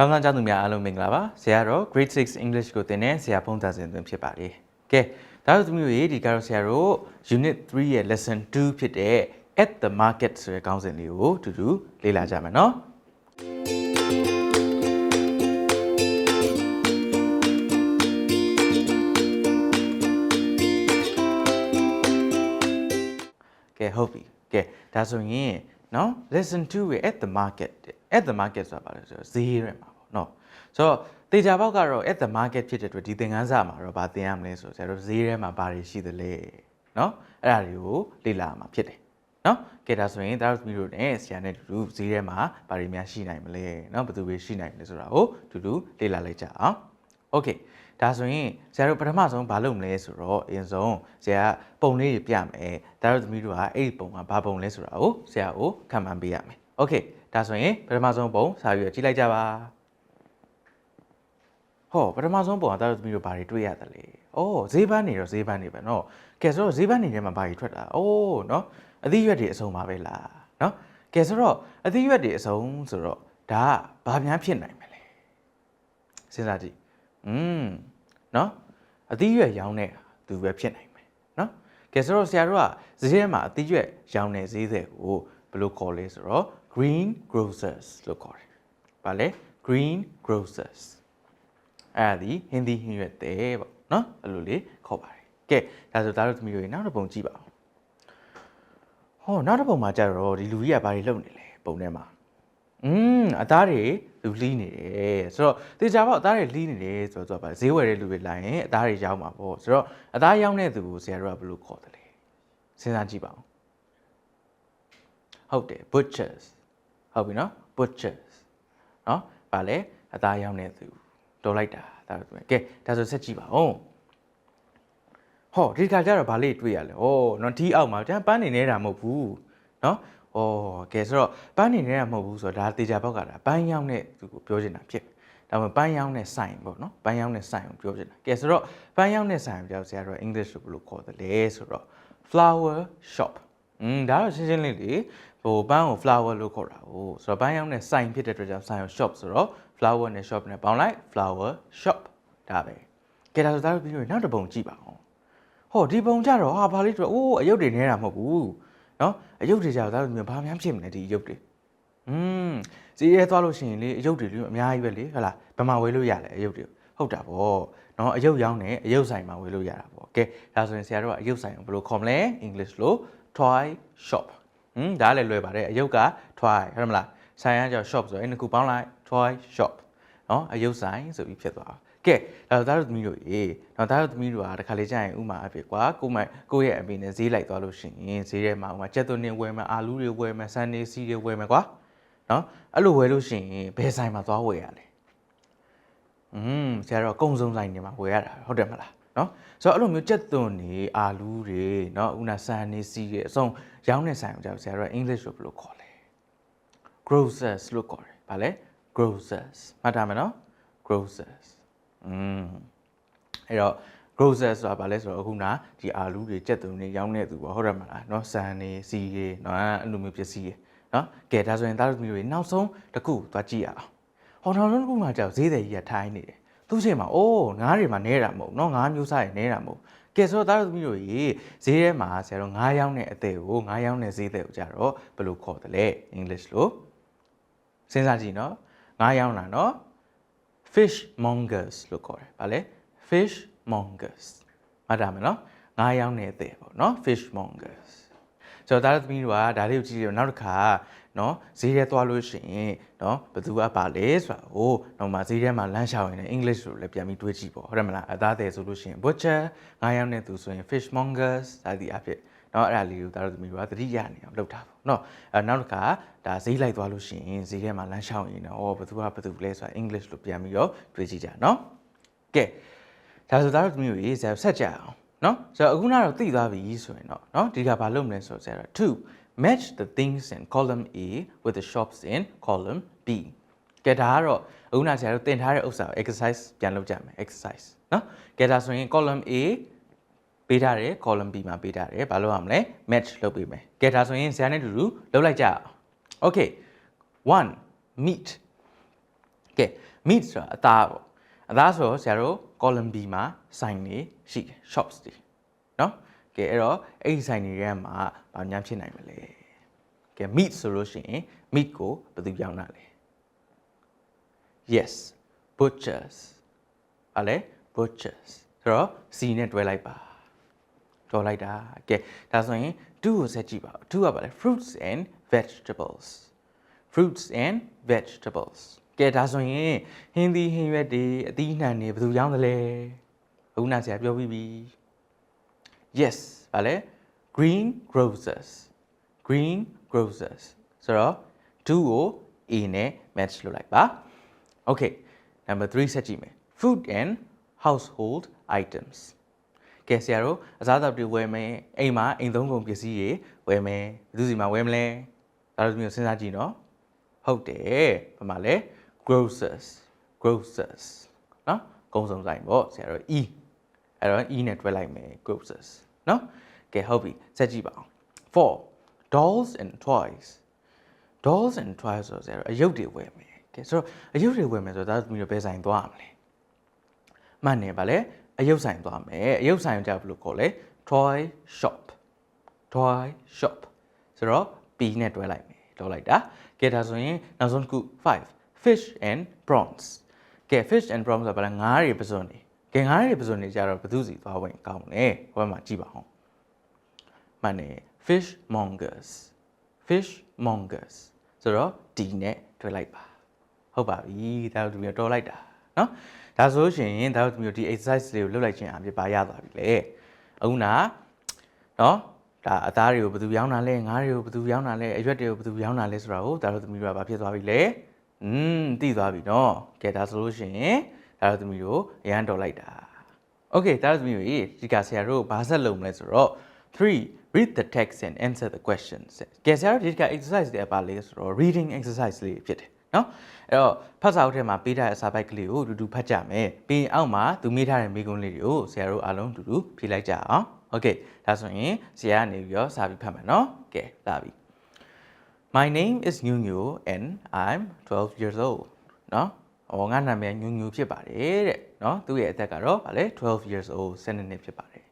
ကျောင်းသားကျောင်းသူများအားလုံးမင်္ဂလာပါဆရာတော့ grade 6 English ကိုသင်တဲ့ဆရာဖုန်းသားစင်သွင်းဖြစ်ပါတယ်ကဲဒါတို့သမီးတို့ရေဒီကတော့ဆရာတို့ unit 3ရဲ့ lesson 2ဖြစ်တဲ့ at the market ဆိုတဲ့ခေါင်းစဉ်လေးကိုအတူတူလေ့လာကြမယ်နော်ကဲဟုတ်ပြီကဲဒါဆိုရင်နော် lesson 2ရဲ့ at the market တဲ့ at the market ဆိုတာဘာလဲဆိုတော့ဈေးရဲမှာ ပေါ့နော်ဆိုတော့တေချာပေါက်ကတော့ at the market ဖြစ်တဲ့အတွက်ဒီသင်ခန်းစာမှာတော့ဗာသင်ရမလဲဆိုတော့ဆရာတို့ဈေးထဲမှာဘာတွေရှိသလဲနော်အဲ့ဒါတွေကိုလေ့လာမှာဖြစ်တယ်နော်ကဲဒါဆိုရင်ဒါတို့သမီးတို့နဲ့ဆရာနဲ့အတူတူဈေးထဲမှာဘာတွေများရှိနိုင်မလဲနော်ဘယ်သူတွေရှိနိုင်မလဲဆိုတာကိုအတူတူလေ့လာလိုက်ကြအောင် โอเคဒါဆိုရင်ဆရာတို့ပထမဆုံးဘာလုပ်မလဲဆိုတော့အရင်ဆုံးဆရာကပုံလေးတွေပြမယ်ဒါတို့သမီးတို့ကအဲ့ဒီပုံကဘာပုံလဲဆိုတာကိုဆရာကိုခံမှန်းပေးရမယ်โอเคဒါဆိုရင်ပထမဆုံးပုံစာရွက်ကြည့်လိုက်ကြပါ ဟောပထမဆုံးပုံကဒါတို့သမီးတို့ဘာတွေတွေ့ရတယ်လဲ။အော်ဈေးပန်းနေတော့ဈေးပန်းနေပဲနော်။ကဲဆိုတော့ဈေးပန်းနေထဲမှာဘာတွေထွက်တာ။အိုးနော်အသီးရွက်တွေအစုံပါပဲလား။နော်။ကဲဆိုတော့အသီးရွက်တွေအစုံဆိုတော့ဒါကဘာများဖြစ်နိုင်မလဲ။စဉ်းစားကြည့်။อืมနော်အသီးရွက်ရောင်းတဲ့သူပဲဖြစ်နိုင်မယ်နော်။ကဲဆိုတော့ဆရာတို့ကဈေးထဲမှာအသီးရွက်ရောင်းတဲ့ဈေးသည်ကိုဘယ်လိုခေါ်လဲဆိုတော့ green grocers လို့ခေါ်တယ်။ဘာလဲ green grocers အဲ့ဒါဒီဟင်းသီးဟင်းရွက်တဲ့ပေါ့နော်အဲ့လိုလေးခေါ်ပါတယ်ကဲဒါဆိုဒါတို့သမီးတို့ရေနောက်တစ်ပုံကြည့်ပါဦးဟောနောက်တစ်ပုံမှာကြတော့ဒီလူကြီးကဘာတွေလုပ်နေလဲပုံထဲမှာอืมအသားတွေလူလှီးနေတယ်ဆိုတော့တေချာပေါ့အသားတွေလှီးနေတယ်ဆိုတော့သူကဘာဈေးဝယ်တဲ့လူတွေလာရင်အသားတွေရောင်းမှာပေါ့ဆိုတော့အသားရောင်းတဲ့သူကိုဆရာတို့ကဘယ်လိုခေါ်တယ်လဲစဉ်းစားကြည့်ပါဦးဟုတ်တယ် butchers ဟုတ်ပြီနော် butchers နော်ဗာလဲအသားရောင်းတဲ့သူ တော်လိုက်တာဒါဆိုကဲဒါဆိုဆက်ကြည့်ပါဦးဟောဒီခါကျတော့ဗာလေးတွေ့ရလဲဩနော်ဒီအောက်မှာတန်းပန်းနေနေတာမဟုတ်ဘူးနော်ဩကဲဆိုတော့ပန်းနေနေတာမဟုတ်ဘူးဆိုတော့ဒါတေချာဘောက်ကဒါပန်းရောင်းတဲ့သူကိုပြောချင်တာဖြစ်ဒါမှပန်းရောင်းတဲ့ဆိုင်ပေါ့နော်ပန်းရောင်းတဲ့ဆိုင်ကိုပြောချင်တာကဲဆိုတော့ပန်းရောင်းတဲ့ဆိုင်ကိုပြောဆရာတို့ English လို့ဘယ်လိုခေါ်သလဲဆိုတော့ flower shop อืมဒါတော့ရှင်းရှင်းလေးလေဟိုပန်းကို flower လို့ခေါ်တာဟိုဆိုတော့ပန်းရောင်းတဲ့ဆိုင်ဖြစ်တဲ့အတွက်ကြောင့်ဆိုင်ကို shop ဆိုတော့ flower နဲ့ shop နဲ့ပေါင်းလိုက် flower shop ဒါပဲကဲဒါဆိုဒါတို့ပြီးတော့နောက်တစ်ပုံကြည့်ပါဦးဟောဒီပုံကြတော့ဟာဘာလေးတော့အိုးအယုတ်တွေနေတာမဟုတ်ဘူးเนาะအယုတ်တွေကြတော့ဒါတို့ဘာမှဖြစ်မလဲဒီအယုတ်တွေอืมစီရဲသွားလို့ရှိရင်လေအယုတ်တွေလူအများကြီးပဲလေဟုတ်လားဘယ်မှာဝယ်လို့ရလဲအယုတ်တွေဟုတ်တာဗောเนาะအယုတ်ရောင်းတယ်အယုတ်ဆိုင်မှာဝယ်လို့ရတာဗောကဲဒါဆိုရင်ဆရာတို့ကအယုတ်ဆိုင်ကိုဘယ်လိုခေါ်မလဲ English လို့ toy shop ဟွန်းဒါလည်းလွယ်ပါတယ်အယုတ်က toy ဟုတ်မလား ဆိုင်ကကြောင့် shop ဆိုတော့အဲ့နှစ်ခုပေါင်းလိုက် toy shop နော်အယုတ်ဆိုင်ဆိုပြီးဖြစ်သွားကဲဒါတော့သားတို့သမီးတို့အေးတော့သားတို့သမီးတို့ကတခါလေကြာရင်ဥမာအဖြစ်ကွာကိုမိုင်ကိုရဲ့အမေနဲ့ဈေးလိုက်သွားလို့ရှိရင်ဈေးထဲမှာဥမာကြက်သွင်းနေဝယ်မယ်အာလူးတွေဝယ်မယ်ဆန်နေစီတွေဝယ်မယ်ကွာနော်အဲ့လိုဝယ်လို့ရှိရင်ဘယ်ဆိုင်မှာသွားဝယ်ရလဲอืมဆရာတော့ကုံစုံဆိုင်နေမှာဝယ်ရတာဟုတ်တယ်မလားနော်ဆိုတော့အဲ့လိုမျိုးကြက်သွန်တွေအာလူးတွေနော်ဥနာဆန်နေစီတွေအစုံရောင်းတဲ့ဆိုင်ကိုကြာဆရာတော့ English လို့ဘယ်လိုခေါ်လဲ grocers လို့ခေါ်တယ်ဗာလဲ grocers မှတ်ထားမယ်နော် grocers อืมအဲ့တော့ grocers ဆိုတာဗာလဲဆိုတော့အခုနာဒီအာလူတွေကြက်သွန်တွေရောင်းတဲ့သူပေါ့ဟုတ်တယ်မလားเนาะဆန်နေစီတွေเนาะအဲ့လိုမျိုးပစ္စည်းတွေเนาะကဲဒါဆိုရင်သားတို့မျိုးတွေနောက်ဆုံးတစ်ခုသွားကြည့်ရအောင်ဟောနောက်ဆုံးတစ်ခုမှကြောက်ဈေးတယ်ကြီးကထိုင်းနေတယ်သူ့ချိန်မှာအိုးငါးတွေမှာနဲတာမဟုတ်เนาะငါးမျိုးစားတွေနဲတာမဟုတ်ကဲဆိုတော့သားတို့သမီးတို့ရေဈေးထဲမှာဆရာတို့ငါးရောင်းတဲ့အသေးကိုငါးရောင်းတဲ့ဈေးတဲ့ကိုကြတော့ဘယ်လိုခေါ်တယ်လဲ English လို့ စဉ်းစားကြည့်နော်ငါးရောင်းတာနော် fish mongers လို့ခေါ်တယ်ဗာလဲ fish mongers မှတ်တာမယ်နော်ငါးရောင်းတဲ့အသေးပေါ့နော် fish mongers ဆိုတော့သားတို့သမီးတို့ကဒါလေးကိုကြည့်ရအောင်နောက်တစ်ခါနော်ဈေးထဲသွားလို့ရှိရင်နော်ဘယ်သူကပါလဲဆိုတာဟိုတော့မှဈေးထဲမှာလမ်းလျှောက်ရင်လည်း English လို့လည်းပြန်ပြီးတွေးကြည့်ပေါ့ဟုတ်တယ်မလားအသားတယ်ဆိုလို့ရှိရင် butcher ငါးရောင်းတဲ့သူဆိုရင် fish mongers ဒါဒီအဖြစ် နော်အဲ့ဒါလေးကိုသားတို့သမီးတို့ကသတိရနေအောင်လုပ်တာပေါ့နော်အဲနောက်တစ်ခါဒါဈေးလိုက်သွားလို့ရှိရင်ဈေးထဲမှာလမ်းလျှောက်ရင်တော့ဘယ်သူကဘယ်သူလဲဆိုတာ English လို့ပြန်ပြီးတော့တွေးကြည့်ကြနော်ကဲဒါဆိုသားတို့သမီးတို့ရေဆက်ကြအောင်နော်ဆိုတော့အခုနကတော့သိသွားပြီဆိုရင်တော့နော်ဒီကဘာလုပ်မလဲဆိုတော့ဆရာတော့2 match the things in column A with the shops in column B ကဲဒါကတော့အခုနဆရာတို့သင်ထားတဲ့ဥစ္စာကို exercise ပြန်လုပ်ကြမယ် exercise နော်ကဲဒါဆိုရင် column A ပေးထားတယ် column B မှာပေးထားတယ်ဘာလုပ်ရမလဲ match လုပ်ပေးမယ်ကဲဒါဆိုရင်ဆရာနဲ့အတူတူလုပ်လိုက်ကြအောင် okay 1 meat ကဲ ကဲ meat ဆိုတာအသားပေါ့အသားဆိုတော့ဆရာတို့ column B မှာဆိုင်နေရှိတယ် shops တွေเนาะကဲအဲ့တော့အဲ့ဒီဆိုင်တွေထဲမှာဘာညာဖြစ်နိုင်မလဲကဲ meat ဆိုလို့ရှိရင် meat ကိုဘယ်သူပြောင်းတာလဲ yes butchers အဲ့လေ butchers ဆိုတော့ C နဲ့တွဲလိုက်ပါ တွဲလိုက်တာကဲဒါဆိုရင် do ကိုဆက်ကြည့်ပါဦး do ကပါလေ fruits and vegetables fruits and vegetables ကဲဒါဆိုရင်ဟင်းသီးဟင်းရွက်တွေအသီးနှံတွေဘယ်သူရောင်းတယ်လဲအခုနဆရာပြောပြီးပြီ yes ဗာလဲ green grocers green grocers ဆိုတော့ do ကို a နဲ့ match လုပ်လိုက်ပါ okay number 3ဆက်ကြည့်မယ် food and household items ကဲဆရာတို့အစားအသောက်တွေဝယ်မယ်အိမ်မှာအိမ်သုံးကုန်ပစ္စည်းတွေဝယ်မယ်ဘယ်သူစီမှာဝယ်မလဲဒါတို့မျိုးစဉ်းစားကြည့်နော်ဟုတ်တယ်ဘာမှလဲ grocers grocers နော်ကုံစုံဆိုင်ပေါ့ဆရာတို့ e အဲ့တော့ e နဲ့တွဲလိုက်မယ် grocers နော်ကဲဟုတ်ပြီဆက်ကြည့်ပါအောင်4 dolls and toys dolls and toys ဆိုတော့ဆရာတို့အယုတ်တွေဝယ်မယ်ကဲဆိုတော့အယုတ်တွေဝယ်မယ်ဆိုတော့ဒါတို့မျိုးဘယ်ဆိုင်သွားရမလဲမှန်တယ်ဗာလေ အယုတ်ဆိုင်သွားမယ်အယုတ်ဆိုင်ကိုကြာဘယ်လိုခေါ်လဲ toy shop toy shop ဆိုတော့ P နဲ့တွဲလိုက်မယ်တွဲလိုက်တာကဲဒါဆိုရင်နောက်ဆုံးတစ်ခု5 fish and prawns ကဲ fish and prawns ဆိုတာဗာလဲငါးတွေပစွန်နေကဲငါးတွေပစွန်နေကြတော့ဘယ်သူစီသွားဝင်ကောင်းလဲဟိုဘက်မှာကြည့်ပါဦးမှန်တယ် fish mongers fish mongers ဆိုတော့ D နဲ့တွဲလိုက်ပါဟုတ်ပါပြီဒါတို့ဒီမျိုးတော်လိုက်တာ เนาะဒါဆိုရှင်ဒါတို့ဒီမျိုးဒီ exercise လေးကိုလုပ်လိုက်ခြင်းအဖြစ်ပါရသွားပြီလေအခုနာเนาะဒါအသားတွေကိုဘယ်သူရောင်းတာလဲငါးတွေကိုဘယ်သူရောင်းတာလဲအရွက်တွေကိုဘယ်သူရောင်းတာလဲဆိုတာကိုဒါတို့သမီးတို့ကဘာဖြစ်သွားပြီလဲอืมသိသွားပြီเนาะကဲဒါဆိုလို့ရှင်ဒါတို့သမီးတို့အရန်တော်လိုက်တာ Okay ဒါတို့သမီးတို့ဒီကဆရာတို့ဘာဆက်လုပ်မလဲဆိုတော့3 read the text and answer the questions ကဲဆရာတို့ဒီက exercise တွေပါလေဆိုတော့ reading exercise လေးဖြစ်တယ် เนาะအဲ့တော့ဖတ်စာအုပ်ထဲမှာပေးထားတဲ့စာပိုက်ကလေးကိုအတူတူဖတ်ကြမယ်ပြီးရင်အောက်မှာသူမေးထားတဲ့မေးခွန်းလေးတွေကိုဆရာတို့အားလုံးအတူတူဖြေလိုက်ကြအောင် Okay ဒါဆိုရင်ဆရာကနေပြီးတော့စာပြီးဖတ်မယ်เนาะကဲလာပြီ My name is Nyu Nyu and I'm 12 years old เนาะဟောငါနာမည်ညူညူဖြစ်ပါတယ်တဲ့เนาะသူ့ရဲ့အသက်ကတော့ဗာလေ12 years old 7နှစ်ဖြစ်ပါတယ်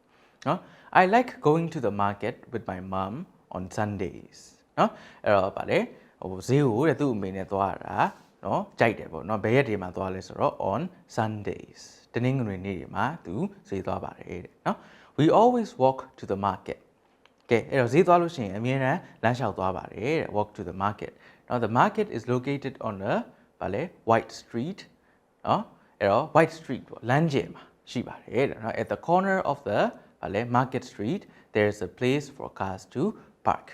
เนาะ I like going to the market with my mom on Sundays เนาะအဲ့တော့ဗာလေ ဟိုဈေးကိုတဲ့သူ့အမေနဲ့သွားတာနော်ကြိုက်တယ်ပေါ့နော်ဘယ်ရက်တွေမှာသွားလဲဆိုတော့ on Sundays တနင်္ဂနွေနေ့တွေမှာသူဈေးသွားပါတယ်တဲ့နော် we always walk to the market ကဲအဲ့တော့ဈေးသွားလို့ရှိရင်အမြဲတမ်းလမ်းလျှောက်သွားပါတယ်တဲ့ walk to the market နော် the market is located on a ဗာလဲ white street နော်အဲ့တော့ white street ပေါ့လမ်းကျယ်မှာရှိပါတယ်တဲ့နော် at the corner of the ဗာလဲ market street there's a place for cars to park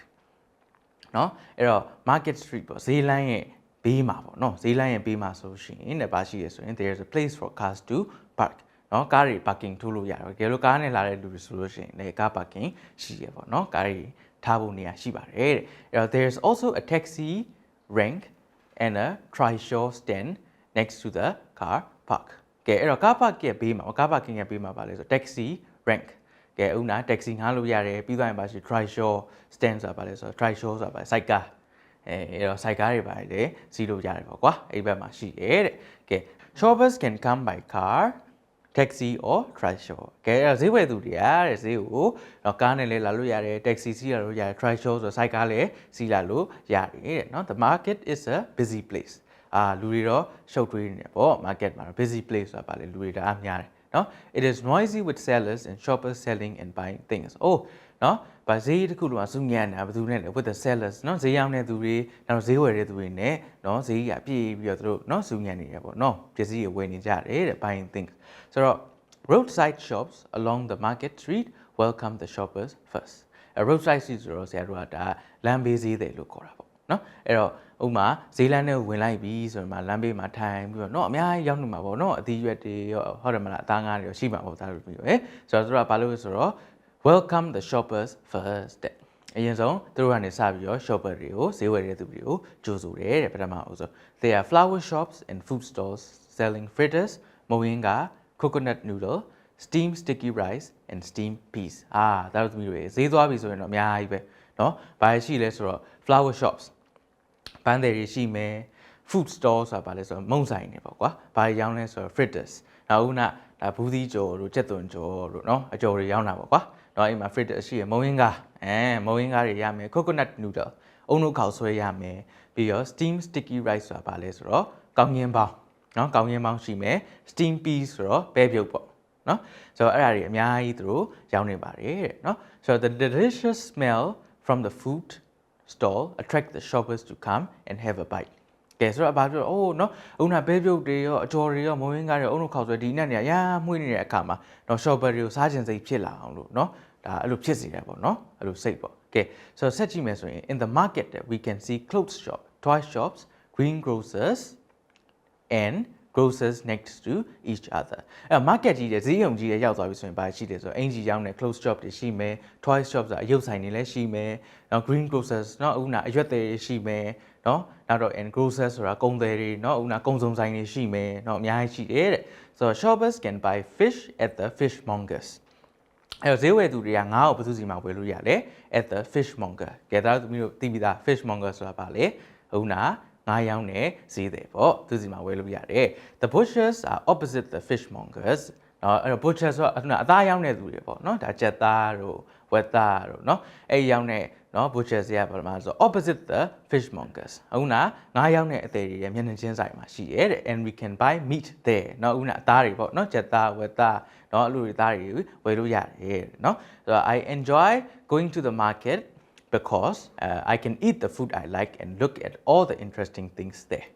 နော်အဲ့တော့ market street ပေါ့ဈေးလမ်းရဲ့ဘေးမှာပေါ့နော်ဈေးလမ်းရဲ့ဘေးမှာဆိုရှင်တဲ့ဘာရှိရဆိုရင် there is a place for cars to park နော်ကားတွေ parking ထိုးလို့ရတယ်။ကြလို့ကားနဲ့လာတဲ့လူတွေဆိုလို့ရှိရင်လည်းကား parking ရှိရပေါ့နော်ကားတွေထားဖို့နေရာရှိပါတယ်တဲ့။အဲ့တော့ there is also a taxi rank and a trishaw stand next to the car park ကဲအဲ့တော့ car park ရဲ့ဘေးမှာ car parking ရဲ့ဘေးမှာပါလဲဆို taxi rank ကဲဦးနာ taxi ငှားလို့ရတယ်ပြီးသွားရင်ပါရှိ trishaw stand ဆိုတာပါလဲဆို trishaw ဆိုတာပါ side car အဲအဲ့တော့ side car တွေပါလေစီးလို့ရတယ်ပေါ့ကွာအဲ့ဘက်မှာရှိတယ်တဲ့ကဲ shoppers can come by car taxi or trishaw ကဲအဲ့တော့ဈေးဝယ်သူတွေကတဲ့ဈေးကိုတော့ကားနဲ့လည်းလာလို့ရတယ် taxi စီးရလို့ရတယ် trishaw ဆိုစိုက်ကားလည်းစီးလာလို့ရတယ်တဲ့နော် the market is a busy place အာလူတွေတော့ရှုပ်ထွေးနေတယ်ပေါ့ market မှာတော့ busy place ဆိုတာပါလေလူတွေတအားများတယ် နော် it is noisy with sellers and shoppers selling and buying things oh နော်ဗာဈေးတစ်ခုလုံးကစုညံ့နေတာဘယ်သူနဲ့လဲ with the sellers နော်ဈေးရောင်းတဲ့သူတွေနောက်ဈေးဝယ်တဲ့သူတွေနဲ့နော်ဈေးကြီးကပြည့်ပြီးတော့သူတို့နော်စုညံ့နေတယ်ပေါ့နော်ပစ္စည်းတွေဝယ်နေကြတယ်တဲ့ buying things ဆိုတော့ roadside shops along the market street welcome the shoppers first အဲ roadside street ဆိုတော့ဆရာတို့ကဒါလမ်းဘေးဈေးတယ်လို့ခေါ်တာပေါ့နော်အဲ့တော့ ဥမာဈေးလမ်းနဲ့ဝင်လိုက်ပြီဆိုရင်မှလမ်းဘေးမှာထိုင်ပြီးတော့เนาะအများကြီးရောက်နေမှာပေါ့เนาะအသီးရွက်တွေရောဟုတ်တယ်မလားအသားငါးတွေရောရှိမှာပေါ့ဒါလိုပြီးတော့ဟဲ့ဆိုတော့သူတို့ကဘာလို့လဲဆိုတော့ welcome the shoppers first တဲ့အရင်ဆုံးသူတို့ကနေစပြီးတော့ shopper တွေကိုဈေးဝယ်တဲ့သူတွေကိုကြိုဆိုတယ်တဲ့ပထမအဆုံး they are flower shops and food stalls selling fritters moringa coconut noodle steam sticky rice and steam peas အာဒါတို့သမီးတွေဈေးသွားပြီဆိုရင်တော့အများကြီးပဲเนาะဘာရှိလဲဆိုတော့ flower shops ပန်းတယ်တွေရှိမယ် food store ဆိုတာဗာလဲဆိုတော့မုံဆိုင်နေပေါ့ကွာဘာတွေရောင်းလဲဆိုတော့ fritters နောက်ဦးနာဒါဘူးသီးကြော်တို့ကြက်သွန်ကြော်တို့เนาะအကြော်တွေရောင်းတာပေါ့ကွာတော့အဲ့မှာ fritters ရှိရမုံရင်းကားအဲမုံရင်းကားတွေရမယ် coconut noodle အုံနှုတ်ခေါက်ဆွဲရမယ်ပြီးတော့ steam sticky rice ဆိုတာဗာလဲဆိုတော့ကောင်းငင်းပေါင်းเนาะကောင်းငင်းပေါင်းရှိမယ် steam peas ဆိုတော့ပဲပြုတ်ပေါ့နော်ဆိုတော့အဲ့ဒါတွေအများကြီးသူတို့ရောင်းနေပါတယ်တဲ့နော်ဆိုတော့ the delicious smell from the food stall attract the shoppers to come and have a bite ကဲဆိုတော့ဘာပြောအိုးနော်အခုနဘဲပြုတ်တွေရောအကျော်တွေရောမဝင်းကားတွေအုံနှုတ်ခေါက်ဆိုဒီနဲ့နေရာမှွေးနေတဲ့အခါမှာနော် shopper တွေကိုစားခြင်းစိတ်ဖြစ်လာအောင်လို့နော်ဒါအဲ့လိုဖြစ်စေတယ်ပေါ့နော်အဲ့လိုစိတ်ပေါ့ကဲဆိုတော့ဆက်ကြည့်မယ်ဆိုရင် in the market we can see clothes shop toy shops green grocers and grosses next to each other အဲ market ကြီးတဲ့ဈေးရုံကြီးတဲ့ရောက်သွားပြီဆိုရင်ဘာရှိတယ်ဆိုတော့အင်ဂျီရောင်းတဲ့ close shop တွေရှိမယ် toy shop ဆိုတာအရုပ်ဆိုင်တွေလည်းရှိမယ်နော် green grocers နော်အခုနအရွက်တွေရှိမယ်နော်နောက်တော့ and grocers ဆိုတာကုန်သည်တွေနော်အခုနကုန်စုံဆိုင်တွေရှိမယ်နော်အများကြီးရှိတယ်တဲ့ဆိုတော့ shoppers can buy fish at the fishmongers အဲဈေးဝယ်သူတွေကငါ့ကိုဘယ်သူစီမှာဝယ်လို့ရလဲ at the fishmonger ကဲဒါသမီးတို့သိပြီသား fishmonger ဆိုတာဘာလဲအခုန ငါးရောင်းတဲ့ဈေးတယ်ပေါ့သူစီမှာဝယ်လို့ရတယ် the butchers are opposite the fishmongers နော်အဲ့တော့ butcher ဆိုတာအခုနအသားရောင်းတဲ့သူတွေပေါ့နော်ဒါကြက်သားတို့ဝက်သားတို့နော်အဲ့ဒီရောင်းတဲ့နော် butchers တွေကဘာမှဆို opposite the fishmongers အခုနငါးရောင်းတဲ့အသေးတွေရဲ့မျက်နှာချင်းဆိုင်မှာရှိရဲတဲ့ and we can buy meat there နော်အခုနအသားတွေပေါ့နော်ကြက်သားဝက်သားနော်အဲ့လိုတွေသားတွေဝယ်လို့ရတယ်တဲ့နော်ဆိုတော့ I enjoy going to the market because uh, I can eat the food I like and look at all the interesting things there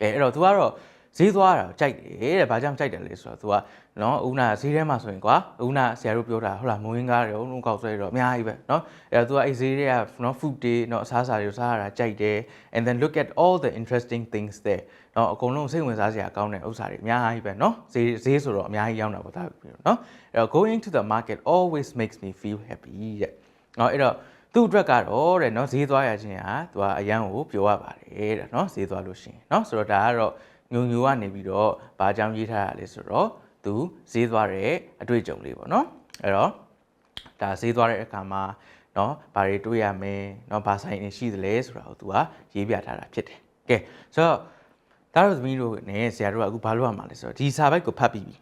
အဲအဲ့တော့ तू ကတော့ဈေးသွားတာကိုကြိုက်တယ်တဲ့ဘာကြောင့်ကြိုက်တယ်လဲဆိုတော့ तू ကနော်ဦးနာဈေးထဲမှာဆိုရင်ကွာဦးနာဆရာတို့ပြောတာဟုတ်လားမဝင်းကားတယ်ဦးလုံးကောက်ဆွဲတော့အများကြီးပဲနော်အဲ့တော့ तू ကအဲ့ဈေးတွေကနော် food တွေနော်အစားအစာတွေကိုစားရတာကြိုက်တယ် and then look at all the interesting things there နော်အကုန်လုံးစိတ်ဝင်စားစရာကောင်းတဲ့ဥစ္စာတွေအများကြီးပဲနော်ဈေးဈေးဆိုတော့အများကြီးရောက်တာပေါ့ဒါပြီးတော့နော်အဲ့တော့ going to the market always makes me feel happy တဲ့နော်အဲ့တော့ သူ့အတွက်ကတော့တဲ့နော်ဈေးသွားရခြင်းဟာသူကအရန်ကိုပြောရပါတယ်တဲ့နော်ဈေးသွားလို့ရှိရင်နော်ဆိုတော့ဒါကတော့ညုံညူကနေပြီးတော့ဘာကြောင့်ရေးထားတာလဲဆိုတော့သူဈေးသွားတဲ့အတွေ့အကြုံလေးပေါ့နော်အဲ့တော့ဒါဈေးသွားတဲ့အခါမှာနော်ဘာတွေတွေးရမယ်နော်ဘာဆိုင်နေရှိသလဲဆိုတာကိုသူကရေးပြထားတာဖြစ်တယ်ကဲဆိုတော့ဒါတို့သမီးတို့နဲ့ဆရာတို့ကအခုဘာလုပ်ရမှာလဲဆိုတော့ဒီစာပိုက်ကိုဖတ်ပြီးပြီ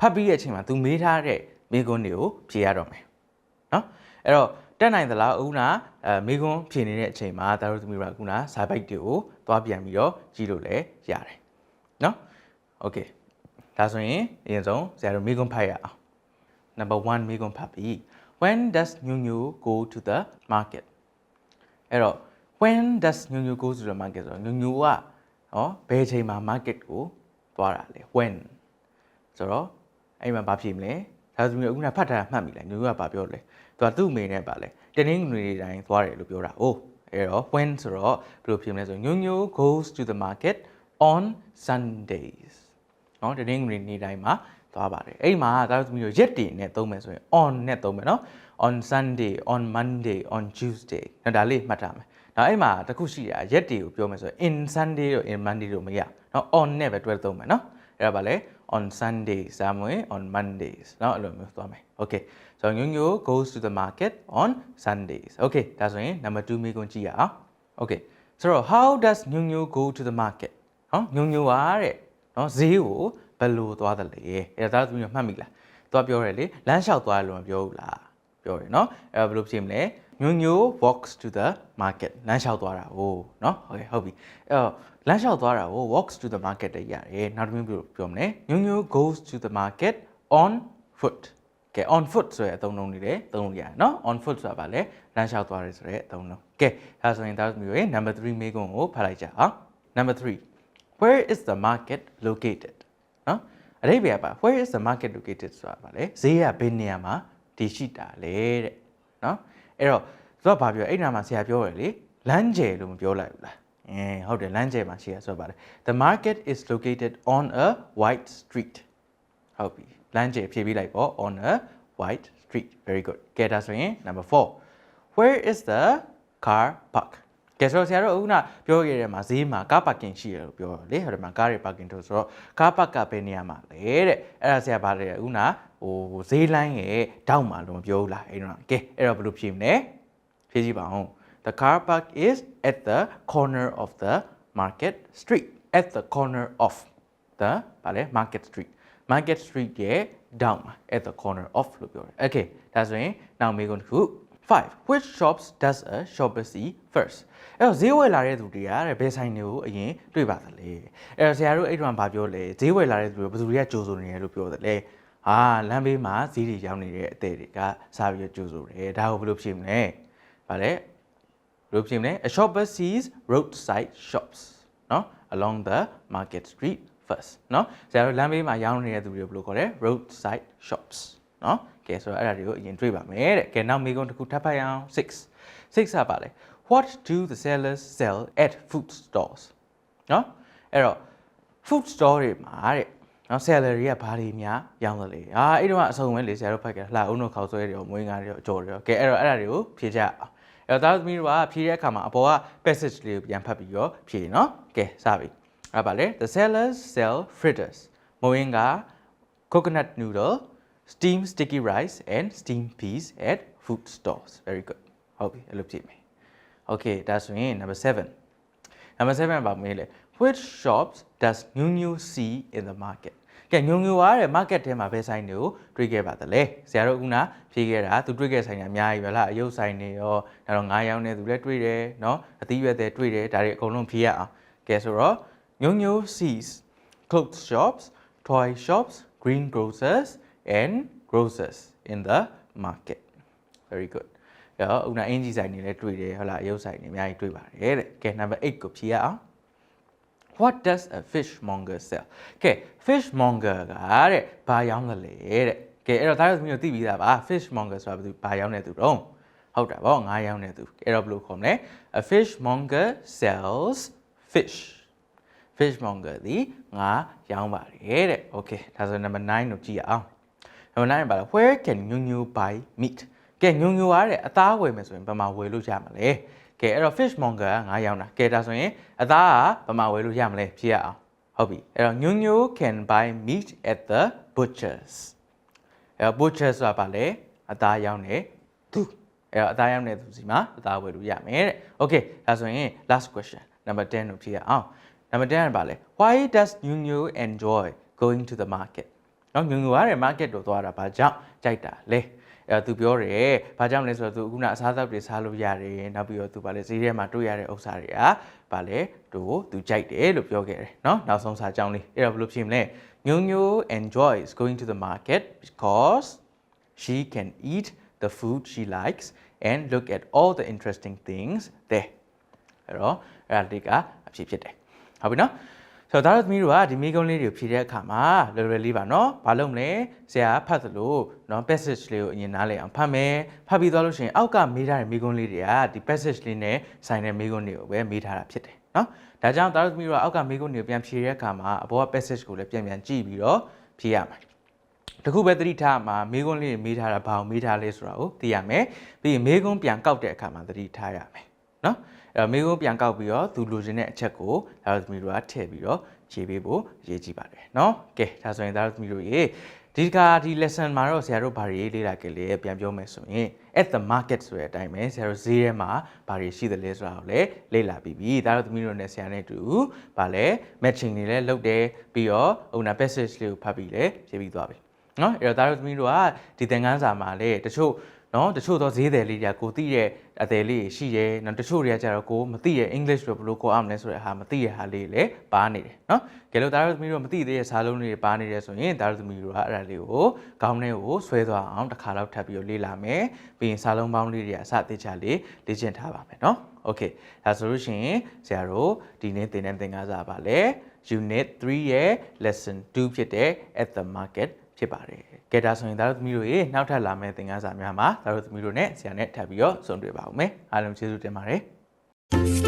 ဖတ်ပြီးတဲ့အချိန်မှာသူမေးထားတဲ့မိကွန်းတွေကိုဖြေရတော့မယ်နော်အဲ့တော့ တက်နိုင်သလားအခုနအဲမိကွန်းဖြေနေတဲ့အချိန်မှာဒါတို့သမီးတို့ကအခုနစာပိုက်တွေကိုသွားပြန်ပြီးတော့ကြည့်လို့လည်းရတယ်နော်โอเคဒါဆိုရင်အရင်ဆုံးဆရာတို့မိကွန်းဖတ်ရအောင် number 1မိကွန်းဖတ်ပြီး when does new new go to the market အဲ့တော့ when does new new go to the market ဆိုတော့ new new ကနော်ဘယ်အချိန်မှာ market ကိုသွားတာလဲ when ဆိုတော့အဲ့မှာဘာဖြစ်မလဲဒါဆိုရင်အခုနဖတ်ထားတာမှတ်မိလား new new ကဘာပြောလဲ သူကသူ့အမေနဲ့ပါလဲတနင်္ဂနွေနေ့တိုင်းသွားတယ်လို့ပြောတာအိုးအဲ့တော့ when ဆိုတော့ဘယ်လိုဖြစ်မလဲဆို new new goes to the market on sundays နော်တနင်္ဂနွေနေ့တိုင်းမှာသွားပါတယ်အဲ့ဒီမှာဒါတို့သမီးတို့ရက်တင်နဲ့သုံးမယ်ဆိုရင် on နဲ့သုံးမယ်နော် on sunday on monday on tuesday နော်ဒါလေးမှတ်ထားမယ်နောက်အဲ့မှာတစ်ခုရှိတာရက်တွေကိုပြောမယ်ဆိုရင် in sunday တို့ in monday တို့မရနော် on နဲ့ပဲတွဲသုံးမယ်နော်အဲ့ဒါပါလေ on sundays ဒါမှမဟုတ် on mondays နော်အဲ့လိုမျိုးသွားမယ် okay so ညိုညို goes to the market on sundays okay ဒါဆိုရင် number 2မိကွန်းကြည့်ရအောင် okay so how does ညိုညို go to the market ဟောညိုညိုပါတဲ့နော်ဈေးကိုဘယ်လိုသွားတယ်လဲအဲ့ဒါသမီးတို့မှတ်မိလားသွားပြောတယ်လေလမ်းလျှောက်သွားတယ်လို့မပြောဘူးလားပြောတယ်နော်အဲ့ဘယ်လိုဖြစ်မလဲညိုညို walks to the market လမ်းလျှောက်သွားတာဟိုနော်ဟုတ်ကဲ့ဟုတ်ပြီအဲ့တော့ လမ်းလျှောက်သွားတာကို walks to the market တည်းရတယ်နောက်တစ်မျိုးပြောမလဲညိုညို goes to the market on foot ကဲ on foot ဆိုတဲ့အသုံးလုံးတွေလည်းသုံးလို့ရတယ်နော် on foot ဆိုတာဗာလဲလမ်းလျှောက်သွားတယ်ဆိုတဲ့အသုံးလုံးကဲဒါဆိုရင်ဒါဆိုမျိုးရဲ့ number 3မေးခွန်းကိုဖတ်လိုက်ကြအောင် number 3 where is the market located နော်အရိပ်ပြပါ where is the market located ဆိုတာဗာလဲဈေးကဘယ်နေရာမှာတည်ရှိတာလဲတဲ့နော်အဲ့တော့သူကဘာပြောအဲ့နာမှာဆရာပြောတယ်လေလမ်းကျယ်လို့မပြောလိုက်ဘူးလား အဲဟုတ်တယ်လမ်းကျယ်မှာရှိရဆိုတော့ဗာလဲ the market is located on a wide street ဟုတ်ပြီလမ်းကျယ်ဖြည့်ပေးလိုက်ပေါ့ on a wide street very good ကဲဒါဆိုရင် number 4 where is the car park ကဲဆိုတော့ဆရာတို့အခုနပြောခဲ့တဲ့မှာဈေးမှာကားပါကင်ရှိတယ်လို့ပြောတယ်လေဟိုဒီမှာကားတွေပါကင်တို့ဆိုတော့ကားပါကဘယ်နေရာမှာလဲတဲ့အဲ့ဒါဆရာဗါတယ်အခုနဟိုဈေးလိုင်းရဲ့တောက်မှာလို့မပြောဘူးလားအဲ့တော့ကဲအဲ့တော့ဘယ်လိုဖြေမလဲဖြေကြည့်ပါဦး the car park is at the corner of the market street at the corner of the ဗာလဲ market street market street ရဲ့ down မှာ at the corner of လို့ပြောတယ် okay ဒါဆိုရင်နောက်မေးခွန်းတစ်ခု5 which shops does a shopper see first အဲ့တော့ဈေးဝယ်လာတဲ့သူတွေကတဲ့ဘယ်ဆိုင်တွေကိုအရင်တွေ့ပါသလဲအဲ့တော့ဆရာတို့အဲ့တုန်းကဘာပြောလဲဈေးဝယ်လာတဲ့သူတွေဘယ်သူတွေကကြိုဆိုနေတယ်လို့ပြောတယ်လဲဟာလမ်းဘေးမှာဈေးတွေရောက်နေတဲ့အသေးတွေကစားပြီးကြိုဆိုတယ်ဒါကိုဘယ်လိုဖြေမလဲဗာလဲဘယ် လိုဖြစ်မလဲ a shopper sees roadside shops เนาะ along the market street first เนาะဆရာတို့လမ်းဘေးမှာရောင်းနေတဲ့သူတွေဘယ်လိုခေါ်လဲ roadside shops เนาะကဲဆိုတော့အဲ့ဒါတွေကိုအရင်တွေ့ပါမယ်တဲ့ကဲနောက်မေးခွန်းတစ်ခုထပ်ဖတ်ရအောင်6 6ကပါလဲ what do the sellers sell at food stores เนาะအဲ့တော့ food store တွေမှာတဲ့နော် seller တွေကဘာတွေများရောင်းသလဲအာအဲ့တော့အဆုံးပဲလေဆရာတို့ဖတ်ခဲ့လှအုံတို့ခေါက်ဆွဲတွေရောမွေးငါတွေရောအကြော်တွေရောကဲအဲ့တော့အဲ့ဒါတွေကိုဖြေကြအောင် အဲ့တော့သားသမီးတို့ကဖြေတဲ့အခါမှာအပေါ်က passage လေးကိုပြန်ဖတ်ပြီးတော့ဖြေနော်ကဲစပြီအဲ့ပါလေ the sellers sell fritters မွေးငါ coconut noodle steamed sticky rice and steamed peas at food stores very good ဟုတ်ပြီအဲ့လိုဖြေမယ် okay ဒါဆိုရင် number 7 Number 7ပါမေးလေ Which shops does New New see in the market ကဲညုံညူရတဲ့ market ထဲမှာဘယ်ဆိုင်တွေကိုတွေ့ခဲ့ပါသလဲဆရာတို့ကဖြေခဲ့တာသူတွေ့ခဲ့ဆိုင်တွေအများကြီးပဲလားအယုတ်ဆိုင်တွေရောဒါတော့ငါးရောင်းနေသူလည်းတွေ့တယ်เนาะအသီးရွက်တွေတွေ့တယ်ဒါတွေအကုန်လုံးဖြေရအောင်ကဲဆိုတော့ညုံညူ sees clothes shops toy shops green grocers and grocers in the market very good ရောဥနာအင်ဂျီဆိုင်တွေလည်းတွေ့တယ်ဟုတ်လားအယုတ်ဆိုင်တွေအများကြီးတွေ့ပါတယ်တဲ့ကဲ number 8ကိုဖြေရအောင် What does a fishmonger sell ကဲ fishmonger ကတဲ့ဘာရောင်းသလဲတဲ့ကဲအဲ့တော့ဒါတို့သမီးတို့သိပြီးသားပါ fishmonger ဆိုတာဘာသူဘာရောင်းတဲ့သူတော့ဟုတ်တာဗောငါးရောင်းတဲ့သူအဲ့တော့ဘယ်လိုခေါ်မလဲ a fishmonger sells fish fishmonger ဒီငါရောင်းပါတယ်တဲ့ okay ဒါဆို number 9ကိုကြည့်ရအောင် number 9ပါလား where can you you buy meat ကဲညုံညူရတဲ့အသားဝယ်မယ်ဆိုရင်ဘယ်မှာဝယ်လို့ရမလဲ ကဲအဲ့တော့ fishmonger ကငါရောင်းတာကဲဒါဆိုရင်အသားကဘယ်မှာဝယ်လို့ရမလဲဖြေရအောင်ဟုတ်ပြီအဲ့တော့ညုံညူ can buy meat at the butchers အဲ့တော့ butcher ဆိုတာပါလေအသားရောင်းတဲ့သူအဲ့တော့အသားရောင်းတဲ့သူစီမှာအသားဝယ်လို့ရမယ်တဲ့ okay ဒါဆိုရင် last question number 10ကိုဖြေရအောင် number 10ကပါလေ why does new new enjoy going to the market နော်ညုံညူရတဲ့ market ကိုသွားတာဘာကြောင့်ကြိုက်တာလဲ အဲ့သူပြောတယ်ဘာကြောင့်လဲဆိုတော့သူခုနအစားအသောက်တွေစားလို့ရတယ်နောက်ပြီးတော့သူဗာလဲဈေးထဲမှာတွေ့ရတဲ့ဥစ္စာတွေကဗာလဲသူသူကြိုက်တယ်လို့ပြောခဲ့တယ်เนาะနောက်ဆုံးစာကြောင်းလေးအဲ့တော့ဘယ်လိုဖြစ်မလဲညုံညူ enjoys going to the market because she can eat the food she likes and look at all the interesting things there အဲ့တော့အဲ့ဒါလေးကအဖြစ်ဖြစ်တယ်ဟုတ်ပြီနော် ဆိုတော့ဒါတော့သမီးတို့ကဒီမိကုံးလေးတွေကိုဖြည့်တဲ့အခါမှာလွယ်လွယ်လေးပါနော်ဘာလို့မလဲဆရာဖတ်သလိုနော် passage လေးကိုအရင်နားလည်အောင်ဖတ်မယ်ဖတ်ပြီးသွားလို့ရှိရင်အောက်ကမေးထားတဲ့မိကုံးလေးတွေကဒီ passage လေးနဲ့ဆိုင်တဲ့မိကုံးတွေကိုပဲမေးထားတာဖြစ်တယ်နော်ဒါကြောင့်ဒါတော့သမီးတို့ကအောက်ကမိကုံးတွေကိုပြန်ဖြည့်တဲ့အခါမှာအပေါ်က passage ကိုလည်းပြန်ပြန်ကြည့်ပြီးတော့ဖြည့်ရမယ်တခုပဲသတိထားမှာမေးခွန်းလေးတွေမေးထားတာဘာအောင်မေးထားလဲဆိုတာကိုသိရမယ်ပြီးရင်မေးခွန်းပြန်ကောက်တဲ့အခါမှာသတိထားရမယ်နော်အဲ့တော့ မေးခွန်းပြန်ကောက်ပြီးတော့သူလိုချင်တဲ့အချက်ကိုဒါတို့သမီးတို့ကထည့်ပြီးတော့ရေးပေးဖို့အရေးကြီးပါတယ်နော်ကဲဒါဆိုရင်ဒါတို့သမီးတို့ရေဒီကဒီ lesson မှာတော့ဆရာတို့ဘာတွေလေ့လာခဲ့လဲပြန်ပြောမယ်ဆိုရင် at the market ဆိုတဲ့အတိုင်းပဲဆရာတို့ဈေးထဲမှာဘာတွေရှိသလဲဆိုတာကိုလည်းလေ့လာပြီးပြီဒါတို့သမီးတို့နဲ့ဆရာနဲ့အတူဗာလဲ matching တွေလည်းလုပ်တယ်ပြီးတော့ဟိုနာ passage လေးကိုဖတ်ပြီးလည်းဖြည့်ပြီးသွားပြီနော်အဲ့တော့ဒါတို့သမီးတို့ကဒီသင်ခန်းစာမှာလေတချို့ နော်တချို့သောဈေးတယ်လေးတွေကကိုသိတဲ့အတယ်လေးရှိတယ်နော်တချို့တွေကကျတော့ကိုမသိတဲ့ English ကိုဘယ်လိုခေါ်အောင်လဲဆိုတဲ့ဟာမသိတဲ့ဟာလေးလည်းပါနေတယ်နော်ကဲလို့ဒါတို့သမီးတို့မသိသေးတဲ့စာလုံးတွေပါနေတယ်ဆိုရင်ဒါတို့သမီးတို့ကအဲ့ဒါလေးကိုခေါင်းထဲကိုဆွဲသွားအောင်တစ်ခါတော့ထပ်ပြီးတော့လေ့လာမယ်ပြီးရင်စာလုံးပေါင်းလေးတွေကအစသေးချာလေးလေ့ကျင့်ထားပါမယ်နော်โอเคဒါဆိုလို့ရှိရင်ဆရာတို့ဒီနေ့သင်တဲ့သင်ခန်းစာပါလေ unit 3ရဲ့ lesson 2ဖြစ်တဲ့ at the market ဖြစ်ပါတယ်။ ကဲဒါဆိုရင်ဒါတို့သမီးတို့ရေနောက်ထပ်လာမယ့်သင်ခန်းစာများမှာဒါတို့သမီးတို့နဲ့ဆရာနဲ့ထပ်ပြီးတော့ဆုံတွေ့ပါဦးမယ်။အားလုံးကျေးဇူးတင်ပါတယ်။